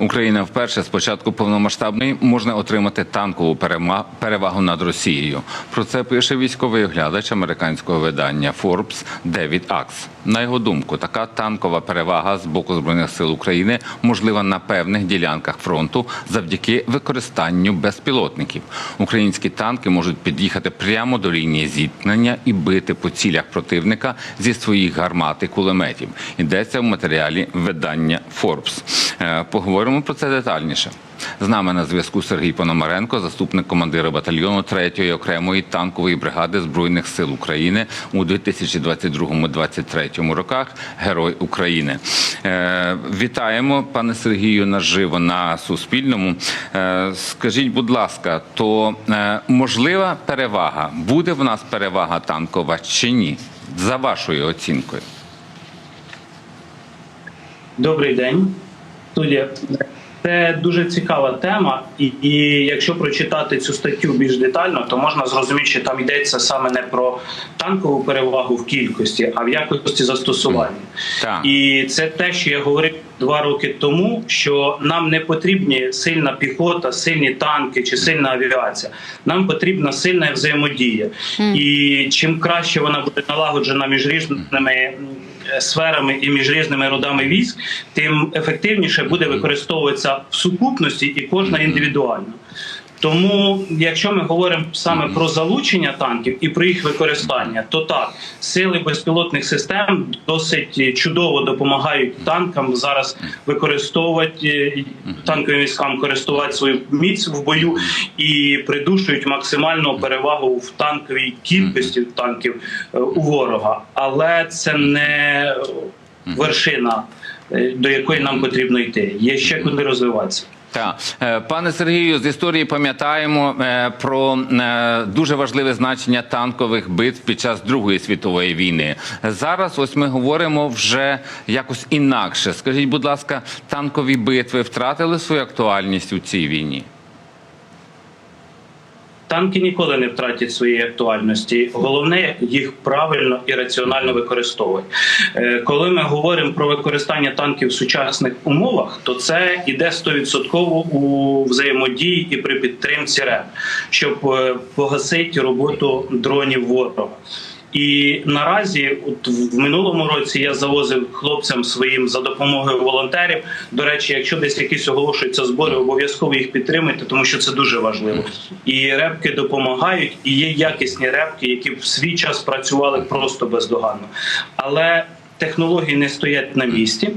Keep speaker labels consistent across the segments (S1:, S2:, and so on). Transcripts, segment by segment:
S1: Україна вперше з початку повномасштабної можна отримати танкову перевагу над Росією. Про це пише військовий оглядач американського видання Forbes Девід Акс. На його думку, така танкова перевага з боку збройних сил України можлива на певних ділянках фронту завдяки використанню безпілотників. Українські танки можуть під'їхати прямо до лінії зіткнення і бити по цілях противника зі своїх гармат і кулеметів. Йдеться в матеріалі видання Forbes. Е, Поговоримо про це детальніше. З нами на зв'язку Сергій Пономаренко, заступник командира батальйону 3-ї окремої танкової бригади збройних сил України у 2022-2023 роках. Герой України. Е, вітаємо, пане Сергію, наживо на Суспільному. Е, скажіть, будь ласка, то е, можлива перевага? Буде в нас перевага танкова чи ні? За вашою оцінкою?
S2: Добрий день, студія. Це дуже цікава тема, і, і якщо прочитати цю статтю більш детально, то можна зрозуміти, що там йдеться саме не про танкову перевагу в кількості, а в якості застосування.
S1: Так.
S2: І це те, що я говорив два роки тому, що нам не потрібні сильна піхота, сильні танки чи сильна авіація. Нам потрібна сильна взаємодія. І чим краще вона буде налагоджена між різними сферами і між різними родами військ, тим ефективніше буде використовуватися в сукупності і кожна індивідуально. Тому, якщо ми говоримо саме про залучення танків і про їх використання, то так сили безпілотних систем досить чудово допомагають танкам зараз використовувати е, танковим військам користувати свою міць в бою і придушують максимальну перевагу в танковій кількості танків е, у ворога, але це не вершина, е, до якої нам потрібно йти. Є ще куди розвиватися.
S1: Так, Е, пане Сергію, з історії пам'ятаємо е, про е, дуже важливе значення танкових битв під час Другої світової війни. Зараз ось ми говоримо вже якось інакше. Скажіть, будь ласка, танкові битви втратили свою актуальність у цій війні?
S2: Танки ніколи не втратять своєї актуальності. Головне їх правильно і раціонально використовувати. Е, Коли ми говоримо про використання танків в сучасних умовах, то це іде 100% у взаємодії і при підтримці РЕП, щоб е, погасити роботу дронів ворога. І наразі, от в минулому році, я завозив хлопцям своїм за допомогою волонтерів. До речі, якщо десь якісь оголошуються збори, обов'язково їх підтримуйте, тому що це дуже важливо. І репки допомагають, і є якісні репки, які в свій час працювали просто бездоганно. Але технології не стоять на місці,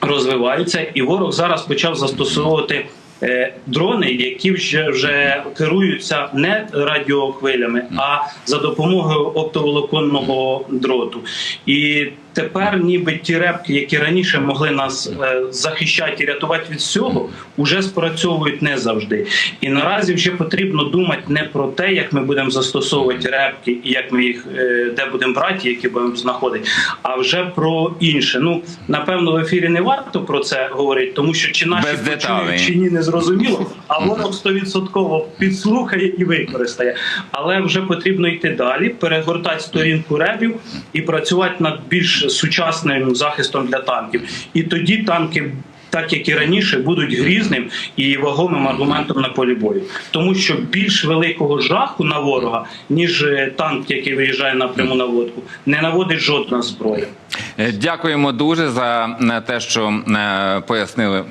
S2: розвиваються, і ворог зараз почав застосовувати. Е, Дрони, які вже вже керуються не радіохвилями, а за допомогою оптоволоконного дроту. І тепер, ніби ті репки, які раніше могли нас е, захищати і рятувати від всього, уже спрацьовують не завжди. І наразі вже потрібно думати не про те, як ми будемо застосовувати репки і як ми їх е, де будемо брати, які будемо знаходити, а вже про інше. Ну напевно, в ефірі не варто про це говорити, тому що чи наші почують, чи ні, не зрозуміло. А ворог стовідсотково підслухає і використає. Але вже потрібно йти далі, перегортати сторінку ребів і працювати над більш сучасним захистом для танків. І тоді танки. Так як і раніше будуть грізним і вагомим аргументом на полі бою, тому що більш великого жаху на ворога, ніж е, танк, який виїжджає напряму на водку, не наводить жодна зброя.
S1: Е, Дякуємо дуже за е, те, що пояснили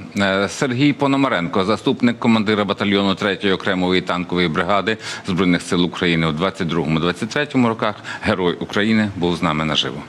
S1: Сергій Пономаренко, заступник командира батальйону 3-ї окремої танкової бригади збройних сил України у 22-23 роках. Герой України був з нами наживо.